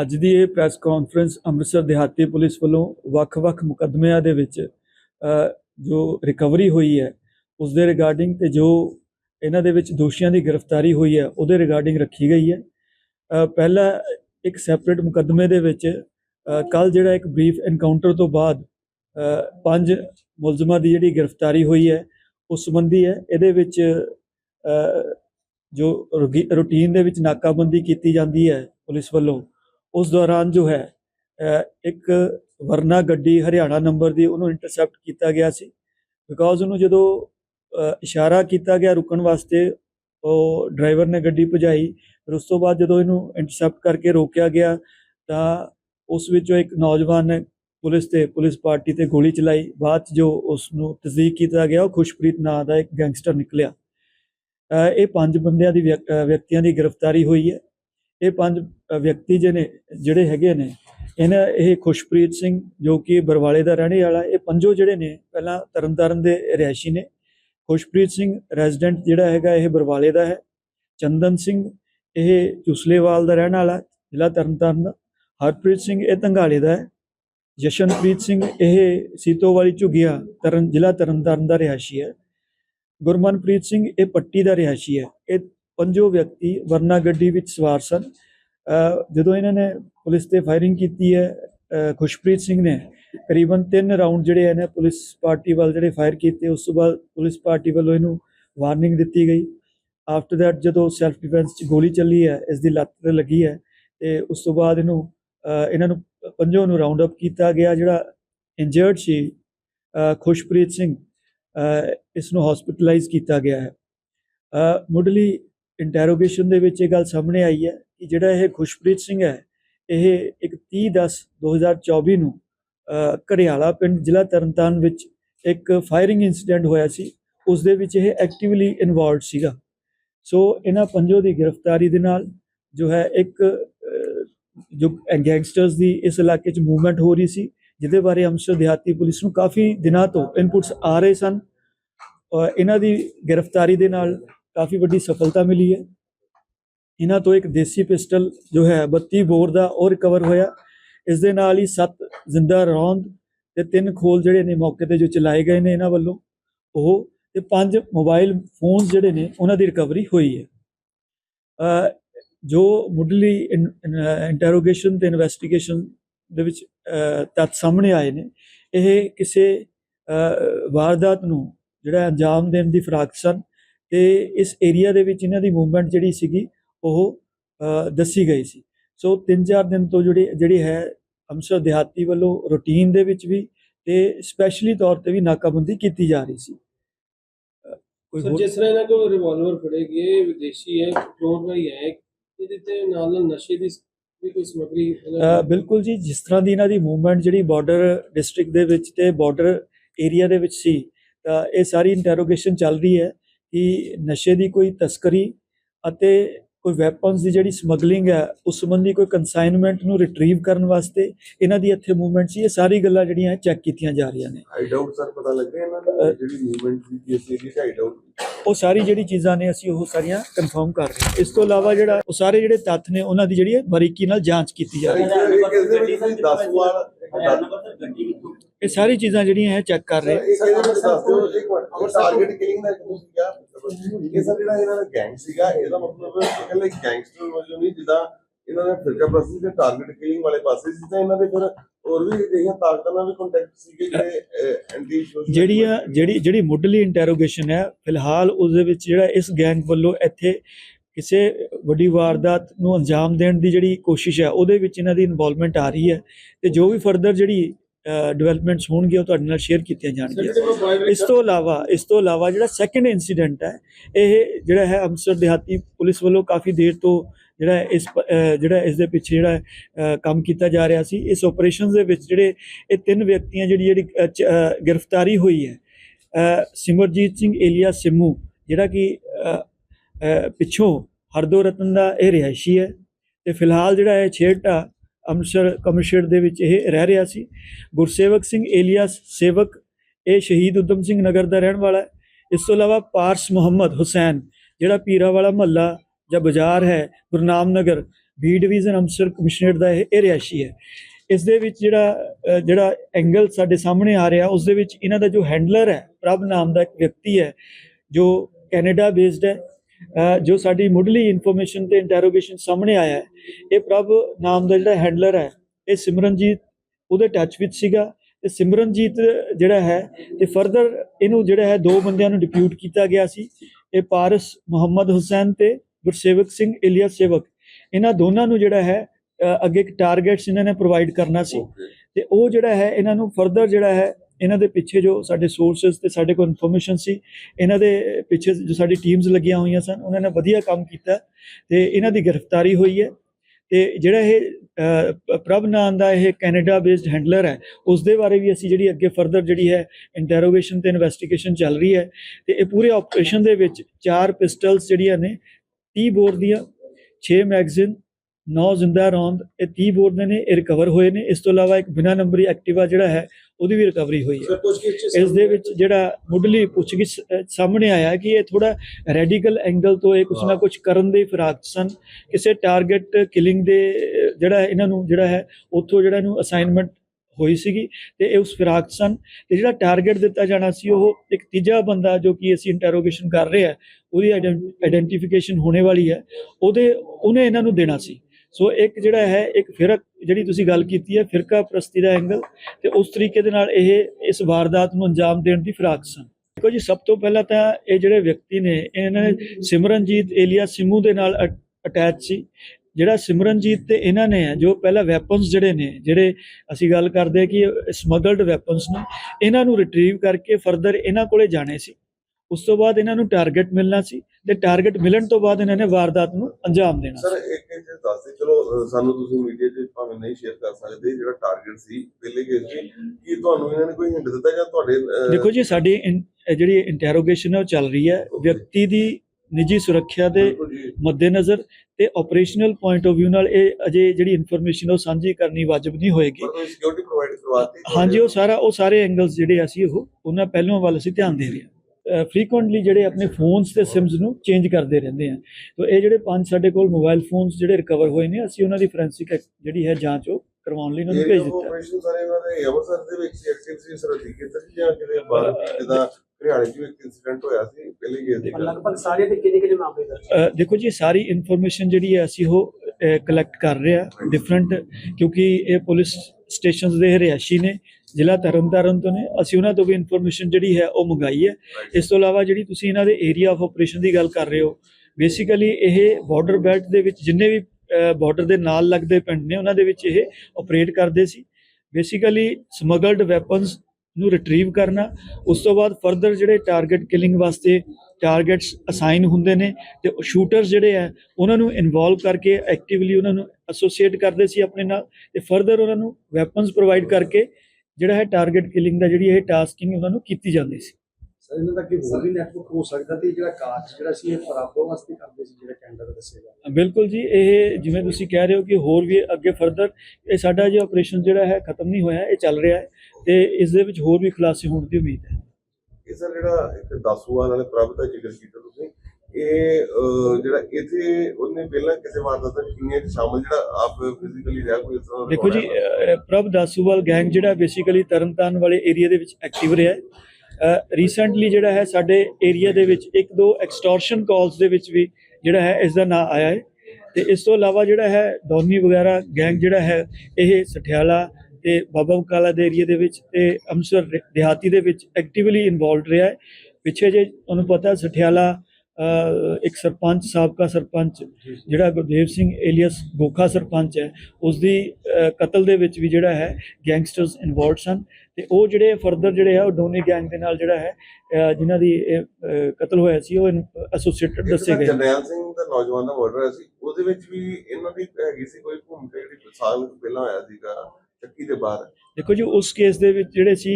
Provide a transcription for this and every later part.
ਅੱਜ ਦੀ ਇਹ press conference Amritsar ਦਿਹਾਤੀ ਪੁਲਿਸ ਵੱਲੋਂ ਵੱਖ-ਵੱਖ ਮੁਕੱਦਮਿਆਂ ਦੇ ਵਿੱਚ ਜੋ ਰਿਕਵਰੀ ਹੋਈ ਹੈ ਉਸ ਦੇ ਰਿਗਾਰਡਿੰਗ ਤੇ ਜੋ ਇਹਨਾਂ ਦੇ ਵਿੱਚ ਦੋਸ਼ੀਆਂ ਦੀ ਗ੍ਰਿਫਤਾਰੀ ਹੋਈ ਹੈ ਉਹਦੇ ਰਿਗਾਰਡਿੰਗ ਰੱਖੀ ਗਈ ਹੈ। ਅ, ਪਹਿਲਾ ਇੱਕ ਸੈਪਰੇਟ ਮੁਕੱਦਮੇ ਦੇ ਵਿੱਚ ਕੱਲ ਜਿਹੜਾ ਇੱਕ ਬਰੀਫ ਐਨਕਾਊਂਟਰ ਤੋਂ ਬਾਅਦ ਪੰਜ ਮੁਲਜ਼ਮਾਂ ਦੀ ਜਿਹੜੀ ਗ੍ਰਿਫਤਾਰੀ ਹੋਈ ਹੈ ਉਸ ਸੰਬੰਧੀ ਹੈ ਇਹਦੇ ਵਿੱਚ ਜੋ ਰੂਟੀਨ ਦੇ ਵਿੱਚ ਨਾਕਾਬੰਦੀ ਕੀਤੀ ਜਾਂਦੀ ਹੈ ਪੁਲਿਸ ਵੱਲੋਂ, ਉਸ ਦੌਰਾਨ ਜੋ ਹੈ ਇੱਕ ਵਰਨਾ ਗੱਡੀ ਹਰਿਆਣਾ ਨੰਬਰ ਦੀ ਉਹਨੂੰ ਇੰਟਰਸੈਪਟ ਕੀਤਾ ਗਿਆ ਸੀ। ਬਿਕੋਜ਼ ਉਹਨੂੰ ਜਦੋਂ ਇਸ਼ਾਰਾ ਕੀਤਾ ਗਿਆ ਰੁਕਣ ਵਾਸਤੇ, ਉਹ ਡਰਾਈਵਰ ਨੇ ਗੱਡੀ ਭਜਾਈ, ਫਿਰ ਉਸ ਤੋਂ ਬਾਅਦ ਜਦੋਂ ਇਹਨੂੰ ਇੰਟਰਸੈਪਟ ਕਰਕੇ ਰੋਕਿਆ ਗਿਆ, ਤਾਂ ਉਸ ਵਿੱਚੋਂ ਇੱਕ ਨੌਜਵਾਨ ਨੇ ਪੁਲਿਸ ਤੇ, ਪੁਲਿਸ ਪਾਰਟੀ ਤੇ ਗੋਲੀ ਚਲਾਈ। ਬਾਅਦ 'ਚ ਜੋ ਉਸ ਨੂੰ ਤਸਦੀਕ ਕੀਤਾ ਗਿਆ, ਉਹ ਖੁਸ਼ਪ੍ਰੀਤ ਨਾਂ ਦਾ ਇੱਕ ਗੈਂਗਸਟਰ ਨਿਕਲਿਆ। ਇਹ ਪੰਜ ਬੰਦਿਆਂ ਦੀ ਵਿਅਕ- ਵਿਅਕਤੀਆਂ ਦੀ ਗ੍ਰਿਫਤਾਰੀ ਹੋਈ ਹੈ। ਇਹ ਪੰਜ ਵਿਅਕਤੀ ਜਿਹਨੇ ਜਿਹੜੇ ਹੈਗੇ ਨੇ, ਇਹਨਾਂ, ਇਹ ਖੁਸ਼ਪ੍ਰੀਤ ਸਿੰਘ, ਜੋ ਕਿ ਬਰਵਾਲੇ ਦਾ ਰਹਿਣੇ ਵਾਲਾ, ਇਹ ਪੰਜੋ ਜਿਹੜੇ ਨੇ, ਪਹਿਲਾਂ ਤਰਨਤਾਰਨ ਦੇ ਰਿਹਾਇਸ਼ੀ ਨੇ। ਖੁਸ਼ਪ੍ਰੀਤ ਸਿੰਘ ਰੈਜ਼ੀਡੈਂਟ ਜਿਹੜਾ ਹੈਗਾ, ਇਹ ਬਰਵਾਲੇ ਦਾ ਹੈ। ਚੰਦਨ ਸਿੰਘ, ਇਹ ਚੁਸਲੇਵਾਲ ਦਾ ਰਹਿਣ ਵਾਲਾ, ਜ਼ਿਲ੍ਹਾ ਤਰਨਤਾਰਨ ਦਾ। ਹਰਪ੍ਰੀਤ ਸਿੰਘ, ਇਹ ਧੰਗਾਲੇ ਦਾ ਹੈ। ਜਸ਼ਨਪ੍ਰੀਤ ਸਿੰਘ, ਇਹ ਸੀਤੋ ਵਾਲੀ ਝੁਗੀਆ, ਤਰਨ, ਜ਼ਿਲ੍ਹਾ ਤਰਨਤਾਰਨ ਦਾ ਰਿਹਾਇਸ਼ੀ ਹੈ। ਗੁਰਮਨਪ੍ਰੀਤ ਸਿੰਘ, ਇਹ ਪੱਟੀ ਦਾ ਰਿਹਾਇਸ਼ੀ ਹੈ। ਇਹ ਪੰਜੋ ਵਿਅਕਤੀ ਵਰਨਾ ਗੱਡੀ ਵਿੱਚ ਸਵਾਰ ਸਨ। ਜਦੋਂ ਇਹਨਾਂ ਨੇ ਪੁਲਿਸ ਤੇ ਫਾਇਰਿੰਗ ਕੀਤੀ ਹੈ ਖੁਸ਼ਪ੍ਰੀਤ ਸਿੰਘ ਨੇ ਕਰੀਬਨ 3 ਰਾਉਂਡ ਜਿਹੜੇ ਹਨ ਪੁਲਿਸ ਪਾਰਟੀ ਵੱਲ ਜਿਹੜੇ ਫਾਇਰ ਕੀਤੇ, ਉਸ ਤੋਂ ਬਾਅਦ ਪੁਲਿਸ ਪਾਰਟੀ ਵੱਲੋਂ ਇਹਨੂੰ ਵਾਰਨਿੰਗ ਦਿੱਤੀ ਗਈ। ਆਫਟਰ ਦੈਟ ਜਦੋਂ ਸੈਲਫ ਡਿਫੈਂਸ 'ਚ ਗੋਲੀ ਚੱਲੀ ਹੈ, ਇਸ ਦੀ ਲੱਤ ਤੇ ਲੱਗੀ ਹੈ ਤੇ ਉਸ ਤੋਂ ਬਾਅਦ ਇਹਨੂੰ ਇਹਨਾਂ ਨੂੰ ਪੰਜੋ ਨੂੰ ਰਾਉਂਡ ਅਪ ਕੀਤਾ ਗਿਆ ਜਿਹੜਾ ਇੰਜਰਡ ਸੀ ਖੁਸ਼ਪ੍ਰੀਤ ਸਿੰਘ। ਇਸ ਨੂੰ ਹਸਪੀਟਲਾਈਜ਼ ਕੀਤਾ ਗਿਆ ਹੈ। ਮੁੱਢਲੀ ਇੰਟਰੋਗੇਸ਼ਨ ਦੇ ਵਿੱਚ ਇਹ ਗੱਲ ਸਾਹਮਣੇ ਆਈ ਹੈ ਕਿ ਜਿਹੜਾ ਇਹ ਖੁਸ਼ਪ੍ਰੀਤ ਸਿੰਘ ਹੈ ਇਹ ਇੱਕ 30/10/2024 ਨੂੰ ਅ, ਘੜਿਆਲਾ ਪਿੰਡ ਜ਼ਿਲ੍ਹਾ ਤਰਨਤਾਰਨ ਵਿੱਚ ਇੱਕ ਫਾਇਰਿੰਗ ਇਨਸੀਡੈਂਟ ਹੋਇਆ ਸੀ। ਉਸ ਦੇ ਵਿੱਚ ਇਹ ਐਕਟਿਵਲੀ ਇਨਵੋਲਵਡ ਸੀਗਾ। ਸੋ ਇਹਨਾਂ ਪੰਜੋ ਦੀ ਗ੍ਰਿਫਤਾਰੀ ਦੇ ਨਾਲ ਜੋ ਹੈ ਇੱਕ ਜੋ ਗੈਂਗਸਟਰਸ ਦੀ ਇਸ ਇਲਾਕੇ 'ਚ ਮੂਵਮੈਂਟ ਹੋ ਰਹੀ ਸੀ ਜਿਹਦੇ ਬਾਰੇ ਅੰਮ੍ਰਿਤਸਰ ਦਿਹਾਤੀ ਪੁਲਿਸ ਨੂੰ ਕਾਫੀ ਦਿਨਾਂ ਤੋਂ ਇਨਪੁਟਸ ਆ ਰਹੇ ਸਨ। ਇਹਨਾਂ ਦੀ ਗ੍ਰਿਫਤਾਰੀ ਦੇ ਨਾਲ ਕਾਫੀ ਵੱਡੀ ਸਫਲਤਾ ਮਿਲੀ ਹੈ। ਇਹਨਾਂ ਤੋਂ ਇੱਕ ਦੇਸੀ ਪਿਸਟਲ ਜੋ ਹੈ 32 ਬੋਰ ਦਾ ਉਹ ਰਿਕਵਰ ਹੋਇਆ। ਇਸ ਦੇ ਨਾਲ ਹੀ 7 ਜ਼ਿੰਦਾ ਰੌਂਦ ਤੇ ਤਿੰਨ ਖੋਲ ਜਿਹੜੇ ਨੇ ਮੌਕੇ ਤੇ ਜੋ ਚਲਾਏ ਗਏ ਨੇ ਇਹਨਾਂ ਵੱਲੋਂ ਉਹ ਤੇ ਪੰਜ ਮੋਬਾਈਲ ਫੋਨ ਜਿਹੜੇ ਨੇ ਉਹਨਾਂ ਦੀ ਰਿਕਵਰੀ ਹੋਈ ਹੈ। ਜੋ ਮੁੱਢਲੀ ਇੰਟਰੋਗੇਸ਼ਨ ਤੇ ਇਨਵੈਸਟੀਗੇਸ਼ਨ ਦੇ ਵਿੱਚ ਅ, ਤੱਥ ਸਾਹਮਣੇ ਆਏ ਨੇ ਇਹ ਕਿਸੇ ਵਾਰਦਾਤ ਨੂੰ ਜਿਹੜਾ ਅੰਜਾਮ ਦੇਣ ਦੀ ਫਰਾਕ ਸਨ ਤੇ ਇਸ ਏਰੀਆ ਦੇ ਵਿੱਚ ਇਹਨਾਂ ਦੀ ਮੂਵਮੈਂਟ ਜਿਹੜੀ ਸੀਗੀ ਉਹ ਦੱਸੀ ਗਈ ਸੀ। ਸੋ 3-4 ਦਿਨ ਤੋਂ ਜਿਹੜੀ ਜਿਹੜੀ ਹੈ ਅੰਮ੍ਰਿਤਸਰ ਦਿਹਾਤੀ ਵੱਲੋਂ ਰੂਟੀਨ ਦੇ ਵਿੱਚ ਵੀ ਤੇ ਸਪੈਸ਼ਲੀ ਤੌਰ ਤੇ ਵੀ ਨਾਕਾਬੰਦੀ ਕੀਤੀ ਜਾ ਰਹੀ ਸੀ। ਕੋਈ ਸਰ ਹੋਰ? ਜਿਸ ਤਰ੍ਹਾਂ ਇਹਨਾਂ ਕੋਲ ਰਿਵਾਲਵਰ ਫੜੇ ਗਏ ਵਿਦੇਸ਼ੀ ਹੈ ਪੈਟਰੋਲ ਰਾਈ ਹੈ ਇਹਦੇ ਤੇ ਨਾਲ ਨਾਲ ਨਸ਼ੇ ਦੀ ਵੀ ਕੋਈ ਸਮਗਰੀ ਬਿਲਕੁਲ ਜੀ ਜਿਸ ਤਰ੍ਹਾਂ ਦੀ ਇਹਨਾਂ ਦੀ ਮੂਵਮੈਂਟ ਜਿਹੜੀ ਬਾਰਡਰ ਡਿਸਟ੍ਰਿਕਟ ਦੇ ਵਿੱਚ ਤੇ ਬਾਰਡਰ ਏਰੀਆ ਦੇ ਵਿੱਚ ਸੀ ਇਹ ਸਾਰੀ ਇੰਟਰੋਗੇਸ਼ਨ ਚੱਲ ਰਹੀ ਹੈ ਕਿ ਨਸ਼ੇ ਦੀ ਕੋਈ ਤਸਕਰੀ ਅਤੇ ਕੋਈ ਵੈਪਨਸ ਦੀ ਜਿਹੜੀ ਸਮਗਲਿੰਗ ਹੈ ਉਸ ਸੰਬੰਧੀ ਕੋਈ ਕਨਸਾਈਨਮੈਂਟ ਨੂੰ ਰਿਟਰੀਵ ਕਰਨ ਵਾਸਤੇ ਇਹਨਾਂ ਦੀ ਇੱਥੇ ਮੂਵਮੈਂਟ ਸੀ ਇਹ ਸਾਰੀ ਗੱਲਾਂ ਜਿਹੜੀਆਂ ਚੈੱਕ ਕੀਤੀਆਂ ਜਾ ਰਹੀਆਂ ਨੇ ਹਾਈਡ ਆਊਟ ਸਰ ਪਤਾ ਲੱਗਿਆ ਇਹਨਾਂ ਦਾ ਜਿਹੜੀ ਮੂਵਮੈਂਟ ਸੀ ਏਰੀਆ 'ਚ ਹਾਈਡ ਆਊਟ ਉਹ ਸਾਰੀ ਜਿਹੜੀ ਚੀਜ਼ਾਂ ਨੇ ਅਸੀਂ ਉਹ ਸਾਰੀਆਂ ਕਨਫਰਮ ਕਰ ਰਹੇ ਹਾਂ ਇਸ ਤੋਂ ਇਲਾਵਾ ਜਿਹੜਾ ਉਹ ਸਾਰੇ ਜਿਹੜੇ ਤੱਥ ਨੇ ਉਹਨਾਂ ਦੀ ਜਿਹੜੀ ਬਾਰੀਕੀ ਨਾਲ ਜਾਂਚ ਕੀਤੀ ਜਾ ਰਹੀ ਹੈ ਇਹ ਕਿਸੇ ਵਿੱਚ ਵੀ 10 ਵਾਰ ਇਹ ਸਾਰੀ ਚੀਜ਼ਾਂ ਜਿਹੜੀਆਂ ਹੈ ਚੈੱਕ ਕਰ ਰਹੇ ਹਾਂ ਇਹ ਇਹਦੇ ਵਿੱਚ ਦੱਸ ਦਿਓ ਇੱਕ ਮਿੰਟ। ਉਹ ਟਾਰਗੇਟ ਕਿਲਿੰਗ ਦਾ ਕਿਉਂ ਸੀਗਾ ਇਹ ਸਰ ਜਿਹੜਾ ਇਹਨਾਂ ਦਾ ਗੈਂਗ ਸੀਗਾ ਇਹਦਾ ਮਤਲਬ ਇਕੱਲੇ ਗੈਂਗਸਟਰ ਵਜੋਂ ਨਹੀਂ ਜਿੱਦਾਂ ਇਹਨਾਂ ਦਾ ਫਿਰਕਾ ਪ੍ਰਸਤੀ ਦੇ ਟਾਰਗੇਟ ਕਿਲਿੰਗ ਵਾਲੇ ਪਾਸੇ ਸੀ ਤਾਂ ਇਹਨਾਂ ਦੇ ਫਿਰ ਹੋਰ ਵੀ ਜਿਹੜੀਆਂ ਤਾਕਤਾਂ ਨਾਲ ਵੀ ਕੰਟੈਕਟ ਸੀਗੇ ਜਿਹੜੇ ਐਂਟੀ ਸੋਸ਼ਲ ਜਿਹੜੀਆਂ ਜਿਹੜੀ ਜਿਹੜੀ ਮੁੱਢਲੀ ਇੰਟਰੋਗੇਸ਼ਨ ਹੈ ਫਿਲਹਾਲ ਉਸ ਦੇ ਵਿੱਚ ਜਿਹੜਾ ਇਸ ਗੈਂਗ ਵੱਲੋਂ ਇੱਥੇ ਕਿਸੇ ਵੱਡੀ ਵਾਰਦਾਤ ਨੂੰ ਅੰਜਾਮ ਦੇਣ ਦੀ ਜਿਹੜੀ ਕੋਸ਼ਿਸ਼ ਹੈ ਉਹਦੇ ਵਿੱਚ ਇਹਨਾਂ ਦੀ ਇਨਵੋਲਵਮੈਂਟ ਆ ਰਹੀ ਹੈ। ਤੇ ਜੋ ਵੀ ਫਰਦਰ ਜਿਹੜੀ ਡਿਵੈਲਪਮੈਂਟਸ ਹੋਣਗੀਆਂ ਉਹ ਤੁਹਾਡੇ ਨਾਲ ਸ਼ੇਅਰ ਕੀਤੀਆਂ ਜਾਣਗੀਆਂ। ਇਸ ਤੋਂ ਇਲਾਵਾ, ਇਸ ਤੋਂ ਇਲਾਵਾ ਜਿਹੜਾ ਸੈਕੰਡ ਇਨਸੀਡੈਂਟ ਹੈ, ਇਹ ਜਿਹੜਾ ਹੈ ਅੰਮ੍ਰਿਤਸਰ ਦਿਹਾਤੀ ਪੁਲਿਸ ਵੱਲੋਂ ਕਾਫੀ ਦੇਰ ਤੋਂ ਜਿਹੜਾ ਇਸ ਜਿਹੜਾ ਇਸ ਦੇ ਪਿੱਛੇ ਜਿਹੜਾ ਕੰਮ ਕੀਤਾ ਜਾ ਰਿਹਾ ਸੀ। ਇਸ ਆਪਰੇਸ਼ਨਸ ਦੇ ਵਿੱਚ ਜਿਹੜੇ ਇਹ ਤਿੰਨ ਵਿਅਕਤੀਆਂ ਜਿਹੜੀ ਜਿਹੜੀ ਗ੍ਰਿਫਤਾਰੀ ਹੋਈ ਹੈ ਸਿਮਰਜੀਤ ਸਿੰਘ ਏਲੀਆ ਸਿੰਮੂ, ਜਿਹੜਾ ਕਿ ਪਿੱਛੋਂ ਹਰਦੋ ਰਤਨ ਦਾ ਇਹ ਰਿਹਾਇਸ਼ੀ ਹੈ। ਤੇ ਫਿਲਹਾਲ ਜਿਹੜਾ ਇਹ ਛੇਟਾ ਅੰਮ੍ਰਿਤਸਰ ਕਮਿਸ਼ਨਰ ਦੇ ਵਿੱਚ ਇਹ ਰਹਿ ਰਿਹਾ ਸੀ। ਗੁਰਸੇਵਕ ਸਿੰਘ ਏਲੀਆਸ, ਸੇਵਕ, ਇਹ ਸ਼ਹੀਦ ਉਦਮ ਸਿੰਘ ਨਗਰ ਦਾ ਰਹਿਣ ਵਾਲਾ ਹੈ। ਇਸ ਤੋਂ ਇਲਾਵਾ ਪਾਰਸ ਮੁਹੰਮਦ ਹੁਸੈਨ, ਜਿਹੜਾ ਪੀਰਾ ਵਾਲਾ ਮਹੱਲਾ ਜਾਂ ਬਾਜ਼ਾਰ ਹੈ, Gurnam Nagar, B division Amritsar commissionerate ਦਾ ਇਹ ਇਹ ਰਿਹਾਇਸ਼ੀ ਹੈ। ਇਸ ਦੇ ਵਿੱਚ ਜਿਹੜਾ ਜਿਹੜਾ ਐਂਗਲ ਸਾਡੇ ਸਾਹਮਣੇ ਆ ਰਿਹਾ, ਉਸ ਦੇ ਵਿੱਚ ਇਹਨਾਂ ਦਾ ਜੋ ਹੈਂਡਲਰ ਹੈ, ਪ੍ਰਭ ਨਾਮ ਦਾ ਇੱਕ ਵਿਅਕਤੀ ਹੈ, ਜੋ ਕੈਨੇਡਾ ਬੇਸਡ ਹੈ ਜੋ ਸਾਡੀ ਮੁੱਢਲੀ ਇਨਫੋਰਮੇਸ਼ਨ ਤੇ ਇੰਟਰੋਗੇਸ਼ਨ ਸਾਹਮਣੇ ਆਇਆ ਹੈ ਇਹ ਪ੍ਰਭ ਨਾਮ ਦਾ ਜਿਹੜਾ ਹੈਂਡਲਰ ਹੈ ਇਹ ਸਿਮਰਨਜੀਤ ਉਹਦੇ ਟੱਚ ਵਿੱਚ ਸੀਗਾ। ਤੇ ਸਿਮਰਨਜੀਤ ਜਿਹੜਾ ਹੈ ਤੇ ਫਰਦਰ ਇਹਨੂੰ ਜਿਹੜਾ ਹੈ ਦੋ ਬੰਦਿਆਂ ਨੂੰ ਡਿਪਿਊਟ ਕੀਤਾ ਗਿਆ ਸੀ ਇਹ ਪਾਰਸ ਮੁਹੰਮਦ ਹੁਸੈਨ ਤੇ ਗੁਰਸੇਵਕ ਸਿੰਘ ਇਲੀਆ ਸੇਵਕ। ਇਹਨਾਂ ਦੋਨਾਂ ਨੂੰ ਜਿਹੜਾ ਹੈ ਅੱਗੇ ਇੱਕ ਟਾਰਗੇਟਸ ਇਹਨਾਂ ਨੇ ਪ੍ਰੋਵਾਈਡ ਕਰਨਾ ਸੀ। ਤੇ ਉਹ ਜਿਹੜਾ ਹੈ ਇਹਨਾਂ ਨੂੰ ਫਰਦਰ ਜਿਹੜਾ ਹੈ ਇਹਨਾਂ ਦੇ ਪਿੱਛੇ ਜੋ ਸਾਡੇ ਸੋਰਸਸ ਤੇ ਸਾਡੇ ਕੋਲ ਇਨਫੋਰਮੇਸ਼ਨ ਸੀ, ਇਹਨਾਂ ਦੇ ਪਿੱਛੇ ਜੋ ਸਾਡੀ ਟੀਮਸ ਲੱਗੀਆਂ ਹੋਈਆਂ ਸਨ, ਉਹਨਾਂ ਨੇ ਵਧੀਆ ਕੰਮ ਕੀਤਾ ਤੇ ਇਹਨਾਂ ਦੀ ਗ੍ਰਿਫਤਾਰੀ ਹੋਈ ਹੈ ਤੇ ਜਿਹੜਾ ਇਹ ਪ੍ਰਭ ਨਾਮ ਦਾ ਇਹ ਕੈਨੇਡਾ ਬੇਸਡ ਹੈਂਡਲਰ ਹੈ ਉਸ ਦੇ ਬਾਰੇ ਵੀ ਅਸੀਂ ਜਿਹੜੀ ਅੱਗੇ ਫਰਦਰ ਜਿਹੜੀ ਹੈ ਇੰਟਰੋਗੇਸ਼ਨ ਤੇ ਇਨਵੈਸਟੀਗੇਸ਼ਨ ਚੱਲ ਰਹੀ ਹੈ ਤੇ ਇਹ ਪੂਰੇ ਆਪਰੇਸ਼ਨ ਦੇ ਵਿੱਚ ਚਾਰ ਪਿਸਟਲਸ ਜਿਹੜੀਆਂ ਨੇ 30 ਬੋਰ ਦੀਆਂ 6 ਮੈਗਜ਼ੀਨ 9 ਜ਼ਿੰਦਾ ਰੌਂਦ ਇਹ 30 ਬੋਰ ਦੇ ਨੇ ਇਹ ਰਿਕਵਰ ਹੋਏ ਨੇ। ਇਸ ਤੋਂ ਇਲਾਵਾ ਇੱਕ ਬਿਨਾ ਨੰਬਰੀ ਐਕਟਿਵਾ ਜਿਹੜਾ ਹੈ ਉਹਦੀ ਵੀ ਰਿਕਵਰੀ ਹੋਈ ਹੈ। ਇਸ ਦੇ ਵਿੱਚ ਜਿਹੜਾ ਮੁੱਢਲੀ ਪੁੱਛਗਿੱਛ ਸਾਹਮਣੇ ਆਇਆ ਕਿ ਇਹ ਥੋੜਾ ਰੈਡੀਕਲ ਐਂਗਲ ਤੋਂ ਇਹ ਕੁਛ ਨਾ ਕੁਛ ਕਰਨ ਦੇ ਫਿਰਾਕ ਸਨ। ਕਿਸੇ ਟਾਰਗੇਟ ਕਿਲਿੰਗ ਦੇ ਜਿਹੜਾ ਇਹਨਾਂ ਨੂੰ ਜਿਹੜਾ ਹੈ ਉੱਥੋਂ ਜਿਹੜਾ ਇਹਨੂੰ ਅਸਾਈਨਮੈਂਟ ਹੋਈ ਸੀਗੀ ਤੇ ਇਹ ਉਸ ਫਿਰਾਕ ਸਨ। ਤੇ ਜਿਹੜਾ ਟਾਰਗੇਟ ਦਿੱਤਾ ਜਾਣਾ ਸੀ ਉਹ ਇੱਕ ਤੀਜਾ ਬੰਦਾ ਜੋ ਕਿ ਅਸੀਂ ਇੰਟਰੋਗੇਸ਼ਨ ਕਰ ਰਹੇ ਆ ਉਹਦੀ ਆਇਡੈਂਟੀਫਿਕੇਸ਼ਨ ਹੋਣੇ ਵਾਲੀ ਹੈ ਉਹਦੇ ਉਹਨੇ ਇਹਨਾਂ ਨੂੰ ਦੇਣਾ ਸੀ। ਸੋ ਇੱਕ ਜਿਹੜਾ ਹੈ, ਇੱਕ ਫਿਰਕ ਜਿਹੜੀ ਤੁਸੀਂ ਗੱਲ ਕੀਤੀ ਹੈ, ਫਿਰਕਾ ਪ੍ਰਸਤੀ ਦਾ ਐਂਗਲ ਤੇ ਉਸ ਤਰੀਕੇ ਦੇ ਨਾਲ ਇਹ, ਇਸ ਵਾਰਦਾਤ ਨੂੰ ਅੰਜਾਮ ਦੇਣ ਦੀ ਫਿਰਾਕ ਸਨ। ਦੇਖੋ ਜੀ, ਸਭ ਤੋਂ ਪਹਿਲਾਂ ਤਾਂ ਇਹ ਜਿਹੜੇ ਵਿਅਕਤੀ ਨੇ, ਇਹਨਾਂ ਨੇ ਸਿਮਰਨਜੀਤ ਏਲੀਆ ਸਿਮੂ ਦੇ ਨਾਲ ਅਟੈਚ ਸੀ। ਜਿਹੜਾ ਸਿਮਰਨਜੀਤ ਤੇ ਇਹਨਾਂ ਨੇ ਜੋ ਪਹਿਲਾਂ ਵੈਪਨਸ ਜਿਹੜੇ ਨੇ, ਜਿਹੜੇ ਅਸੀਂ ਗੱਲ ਕਰਦੇ ਕਿ ਸਮਗਲਡ ਵੈਪਨਸ ਨੇ, ਇਹਨਾਂ ਨੂੰ ਰਿਟਰੀਵ ਕਰਕੇ ਫਰਦਰ ਇਹਨਾਂ ਕੋਲੇ ਜਾਣੇ ਸੀ। ਉਸ ਤੋਂ ਬਾਅਦ ਇਹਨਾਂ ਨੂੰ ਟਾਰਗੇਟ ਮਿਲਣਾ ਸੀ। ਤੇ ਟਾਰਗੇਟ ਮਿਲਣ ਤੋਂ ਬਾਅਦ ਇਹਨਾਂ ਨੇ ਵਾਰਦਾਤ ਨੂੰ ਅੰਜਾਮ ਦੇਣਾ। ਸਰ ਇੱਕ ਚੀਜ਼ ਦੱਸ ਦੇ ਚਲੋ ਸਾਨੂੰ ਤੁਸੀਂ ਮੀਡੀਆ 'ਚ ਭਾਵੇਂ ਨਹੀਂ ਸ਼ੇਅਰ ਕਰ ਸਕਦੇ ਜਿਹੜਾ ਟਾਰਗੇਟ ਸੀ ਪਹਿਲੇ ਕੇਸ 'ਚ ਕੀ ਤੁਹਾਨੂੰ ਇਹਨਾਂ ਨੇ ਕੋਈ ਹਿੰਟ ਦਿੱਤਾ ਜਾਂ ਤੁਹਾਡੇ ਦੇਖੋ ਜੀ ਸਾਡੀ ਜਿਹੜੀ ਇੰਟਰੋਗੇਸ਼ਨ ਹੈ ਉਹ ਚੱਲ ਰਹੀ ਹੈ। ਵਿਅਕਤੀ ਦੀ ਨਿੱਜੀ ਸੁਰੱਖਿਆ ਦੇ ਮੱਦੇਨਜ਼ਰ ਤੇ ਆਪਰੇਸ਼ਨਲ ਪੁਆਇੰਟ ਆਫ View ਨਾਲ ਇਹ ਅਜੇ ਜਿਹੜੀ ਇਨਫੋਰਮੇਸ਼ਨ ਉਹ ਸਾਂਝੀ ਕਰਨੀ ਵਾਜਬ ਨਹੀਂ ਹੋਏਗੀ। ਪਰ ਕੋਈ ਸਿਕਿਉਰਿਟੀ ਪ੍ਰੋਵਾਈਡ ਕਰਵਾਤੀ? ਹਾਂਜੀ ਉਹ ਸਾਰਾ ਉਹ ਸਾਰੇ ਐਂਗਲਸ ਜਿਹੜੇ ਅਸੀਂ ਉਹ ਉਹਨਾਂ ਪਹਿਲੋਂ ਵੱਲ ਅਸੀਂ ਧਿਆਨ ਦੇ ਰਹੇ ਹਾਂ। ਫ੍ਰੀਕੁਐਂਟਲੀ ਜਿਹੜੇ ਆਪਣੇ ਫੋਨਸ ਤੇ ਸਿਮਸ ਨੂੰ ਚੇਂਜ ਕਰਦੇ ਰਹਿੰਦੇ ਆ। ਤਾਂ ਇਹ ਜਿਹੜੇ ਪੰਜ ਸਾਡੇ ਕੋਲ ਮੋਬਾਈਲ ਫੋਨਸ ਜਿਹੜੇ ਰਿਕਵਰ ਹੋਏ ਨੇ ਅਸੀਂ ਉਹਨਾਂ ਦੀ ਫੋਰੈਂਸਿਕ ਜਿਹੜੀ ਹੈ ਜਾਂਚ ਉਹ ਕਰਵਾਉਣ ਲਈ ਉਹਨਾਂ ਨੂੰ ਭੇਜ ਦਿੱਤਾ। ਆਪਰੇਸ਼ਨ ਸਾਰੇ ਇਹਨਾਂ ਦੇ ਅੰਮ੍ਰਿਤਸਰ ਦੇ ਵਿੱਚ ਐਕਟਿਵ ਸੀ ਸਰਦੀ ਖੇਤਰ 'ਚ ਜਾਂ ਕਿਤੇ ਬਾਹਰ ਜਿੱਦਾਂ ਹਰਿਆਣੇ 'ਚ ਵੀ ਇੱਕ ਇਨਸੀਡੈਂਟ ਹੋਇਆ ਸੀ ਪਹਿਲੇ ਕੇਸ ਦੀ ਲਗਭਗ ਸਾਰੇ ਤੇ ਕਿੰਨੇ ਕਿੰਨੇ ਮਾਮਲੇ ਅ, ਦੇਖੋ ਜੀ ਸਾਰੀ ਇਨਫੋਰਮੇਸ਼ਨ ਜਿਹੜੀ ਹੈ ਅਸੀਂ ਉਹ ਕਲੈਕਟ ਕਰ ਰਹੇ ਆ ਡਿਫਰੈਂਟ ਕਿਉਂਕਿ ਇਹ ਪੁਲਿਸ ਸਟੇਸ਼ਨਸ ਦੇ ਰਿਹਾਇਸ਼ੀ ਨੇ ਜ਼ਿਲ੍ਹਾ ਤਰਨਤਾਰਨ ਤੋਂ ਨੇ। ਅਸੀਂ ਉਹਨਾਂ ਤੋਂ ਵੀ ਇਨਫੋਰਮੇਸ਼ਨ ਜਿਹੜੀ ਹੈ ਉਹ ਮੰਗਾਈ ਹੈ। ਇਸ ਤੋਂ ਇਲਾਵਾ ਜਿਹੜੀ ਤੁਸੀਂ ਇਹਨਾਂ ਦੇ ਏਰੀਆ ਆਫ ਆਪਰੇਸ਼ਨ ਦੀ ਗੱਲ ਕਰ ਰਹੇ ਹੋ ਬੇਸਿਕਲੀ ਇਹ ਬਾਰਡਰ ਬੈਲਟ ਦੇ ਵਿੱਚ ਜਿੰਨੇ ਵੀ ਬਾਰਡਰ ਦੇ ਨਾਲ ਲੱਗਦੇ ਪਿੰਡ ਨੇ ਉਹਨਾਂ ਦੇ ਵਿੱਚ ਇਹ ਆਪਰੇਟ ਕਰਦੇ ਸੀ। ਬੇਸਿਕਲੀ ਸਮਗਲਡ ਵੈਪਨਸ ਨੂੰ ਰਿਟਰੀਵ ਕਰਨਾ ਉਸ ਤੋਂ ਬਾਅਦ ਫਰਦਰ ਜਿਹੜੇ ਟਾਰਗੇਟ ਕਿਲਿੰਗ ਵਾਸਤੇ ਟਾਰਗੇਟਸ ਅਸਾਈਨ ਹੁੰਦੇ ਨੇ ਤੇ ਸ਼ੂਟਰਸ ਜਿਹੜੇ ਆ ਉਹਨਾਂ ਨੂੰ ਇਨਵੋਲਵ ਕਰਕੇ ਐਕਟਿਵਲੀ ਉਹਨਾਂ ਨੂੰ ਐਸੋਸੀਏਟ ਕਰਦੇ ਸੀ ਆਪਣੇ ਨਾਲ ਤੇ ਫਰਦਰ ਉਹਨਾਂ ਨੂੰ ਵੈਪਨਸ ਪ੍ਰੋਵਾਈਡ ਕਰਕੇ ਜਿਹੜਾ ਹੈ ਟਾਰਗੇਟ ਕਿਲਿੰਗ ਦਾ ਜਿਹੜੀ ਇਹ ਟਾਸਕਿੰਗ ਉਹਨਾਂ ਨੂੰ ਕੀਤੀ ਜਾਂਦੀ ਸੀ। ਸਰ ਇਹਨਾਂ ਦਾ ਕੀ ਹੋਰ ਵੀ ਨੈਟਵਰਕ ਹੋ ਸਕਦਾ ਤੇ ਜਿਹੜਾ ਕਾਰਜ ਜਿਹੜਾ ਸੀ ਇਹ ਖਰਾਬੋ ਵਾਸਤੇ ਕਰਦੇ ਸੀ ਜਿਹੜਾ ਕੈਨੇਡਾ ਦਾ ਦੱਸੇਗਾ ਬਿਲਕੁਲ ਜੀ ਇਹ ਜਿਵੇਂ ਤੁਸੀਂ ਕਹਿ ਰਹੇ ਹੋ ਕਿ ਹੋਰ ਵੀ ਅੱਗੇ ਫਰਦਰ ਇਹ ਸਾਡਾ ਜੇ ਆਪਰੇਸ਼ਨ ਜਿਹੜਾ ਹੈ ਖਤਮ ਨਹੀਂ ਹੋਇਆ ਇਹ ਚੱਲ ਰਿਹਾ ਹੈ ਤੇ ਇਸ ਦੇ ਵਿੱਚ ਹੋਰ ਵੀ ਖੁਲਾਸੇ ਹੋਣ ਦੀ ਉਮੀਦ ਹੈ। ਇਹ ਸਰ ਜਿਹੜਾ ਇੱਕ ਦਸੂਆ ਨਾਲੇ ਪ੍ਰਭ ਦਾ ਜ਼ਿਕਰ ਕੀਤਾ ਤੁਸੀਂ ਇਹ ਜਿਹੜਾ ਇੱਥੇ ਉਹਨੇ ਪਹਿਲਾਂ ਕਿਸੇ ਵਾਰਦਾਤ ਵਿੱਚ ਕਿੰਨੇ ਸ਼ਾਮਲ ਜਿਹੜਾ ਆਪ ਫਿਜ਼ੀਕਲੀ ਰਿਹਾ ਕੋਈ ਇਸ ਤਰ੍ਹਾਂ ਦੇਖੋ ਜੀ ਪ੍ਰਭ ਦਾਸੂਵਾਲ ਗੈਂਗ ਜਿਹੜਾ ਬੇਸਿਕਲੀ ਤਰਨਤਾਰਨ ਵਾਲੇ ਏਰੀਆ ਦੇ ਵਿੱਚ ਐਕਟਿਵ ਰਿਹਾ ਹੈ। ਰੀਸੈਂਟਲੀ ਜਿਹੜਾ ਹੈ ਸਾਡੇ ਏਰੀਆ ਦੇ ਵਿੱਚ ਇੱਕ ਦੋ ਐਕਸਟੋਰਸ਼ਨ ਕਾਲਸ ਦੇ ਵਿੱਚ ਵੀ ਜਿਹੜਾ ਹੈ ਇਸ ਦਾ ਨਾਂ ਆਇਆ ਹੈ। ਤੇ ਇਸ ਤੋਂ ਇਲਾਵਾ ਜਿਹੜਾ ਹੈ ਡੋਨੀ ਵਗੈਰਾ ਗੈਂਗ ਜਿਹੜਾ ਹੈ ਇਹ ਸਠਿਆਲਾ ਤੇ ਬਾਬਾ ਬਕਾਲਾ ਦੇ ਏਰੀਆ ਦੇ ਵਿੱਚ ਤੇ ਅੰਮ੍ਰਿਤਸਰ ਦਿਹਾਤੀ ਦੇ ਵਿੱਚ ਐਕਟਿਵਲੀ ਇਨਵੋਲਵਡ ਰਿਹਾ ਹੈ। ਪਿੱਛੇ ਜੇ ਤੁਹਾਨੂੰ ਪਤਾ ਸਠਿਆਲਾ ਇੱਕ ਸਰਪੰਚ ਸਾਬਕਾ ਸਰਪੰਚ ਜਿਹੜਾ ਗੁਰਦੇਵ ਸਿੰਘ ਏਲੀਅਸ ਗੋਖਾ ਸਰਪੰਚ ਹੈ ਉਸ ਦੀ ਕਤਲ ਦੇ ਵਿੱਚ ਵੀ ਜਿਹੜਾ ਹੈ ਗੈਂਗਸਟਰਸ ਇਨਵੋਲਡ ਸਨ ਤੇ ਉਹ ਜਿਹੜੇ ਫਰਦਰ ਜਿਹੜੇ ਆ ਉਹ ਡੋਨੀ ਗੈਂਗ ਦੇ ਨਾਲ ਜਿਹੜਾ ਹੈ ਜਿਨ੍ਹਾਂ ਦੀ ਕਤਲ ਹੋਇਆ ਸੀ ਉਹ ਐਸੋਸੀਏਟਡ ਦੱਸੇ ਗਏ। ਜਰਨੈਲ ਸਿੰਘ ਦਾ ਨੌਜਵਾਨ ਦਾ ਮਰਡਰ ਸੀ ਉਹਦੇ ਵਿੱਚ ਵੀ ਇਹਨਾਂ ਦੀ ਹੈਗੀ ਸੀ ਕੋਈ ਭੂਮਿਕਾ ਜਿਹੜੀ ਸਾਲ ਪਹਿਲਾਂ ਹੋਇਆ ਸੀਗਾ ਚੱਕੀ ਦੇ ਬਾਹਰ। ਦੇਖੋ ਜੀ, ਉਸ ਕੇਸ ਦੇ ਵਿੱਚ ਜਿਹੜੇ ਸੀ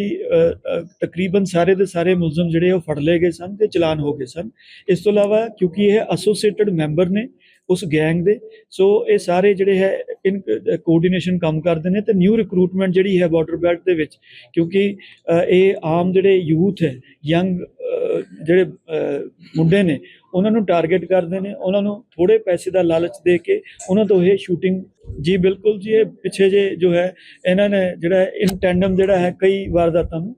ਤਕਰੀਬਨ ਸਾਰੇ ਦੇ ਸਾਰੇ ਮੁਲਜ਼ਮ ਜਿਹੜੇ ਉਹ ਫੜ ਲਏ ਗਏ ਸਨ ਤੇ ਚਲਾਨ ਹੋ ਗਏ ਸਨ। ਇਸ ਤੋਂ ਇਲਾਵਾ ਕਿਉਂਕਿ ਇਹ ਐਸੋਸੀਏਟਡ ਮੈਂਬਰ ਨੇ ਉਸ ਗੈਂਗ ਦੇ, ਸੋ ਇਹ ਸਾਰੇ ਜਿਹੜੇ ਹੈ ਇਨ ਕੋਆਰਡੀਨੇਸ਼ਨ ਕੰਮ ਕਰਦੇ ਨੇ ਤੇ ਨਿਊ ਰਿਕਰੂਟਮੈਂਟ ਜਿਹੜੀ ਹੈ ਬਾਰਡਰ ਬੈਲਟ ਦੇ ਵਿੱਚ, ਕਿਉਂਕਿ ਇਹ ਆਮ ਜਿਹੜੇ ਯੂਥ ਹੈ ਯੰਗ ਜਿਹੜੇ ਮੁੰਡੇ ਨੇ ਉਹਨਾਂ ਨੂੰ ਟਾਰਗੇਟ ਕਰਦੇ ਨੇ, ਉਹਨਾਂ ਨੂੰ ਥੋੜੇ ਪੈਸੇ ਦਾ ਲਾਲਚ ਦੇ ਕੇ ਉਹਨਾਂ ਤੋਂ ਇਹ ਸ਼ੂਟਿੰਗ ਜੀ ਬਿਲਕੁਲ ਜੀ, ਇਹ ਪਿੱਛੇ ਜੇ ਜੋ ਹੈ, ਇਹਨਾਂ ਨੇ ਜਿਹੜਾ ਇਨ ਟੈਂਡਮ ਜਿਹੜਾ ਹੈ, ਕਈ ਵਾਰਦਾਤਾਂ ਨੂੰ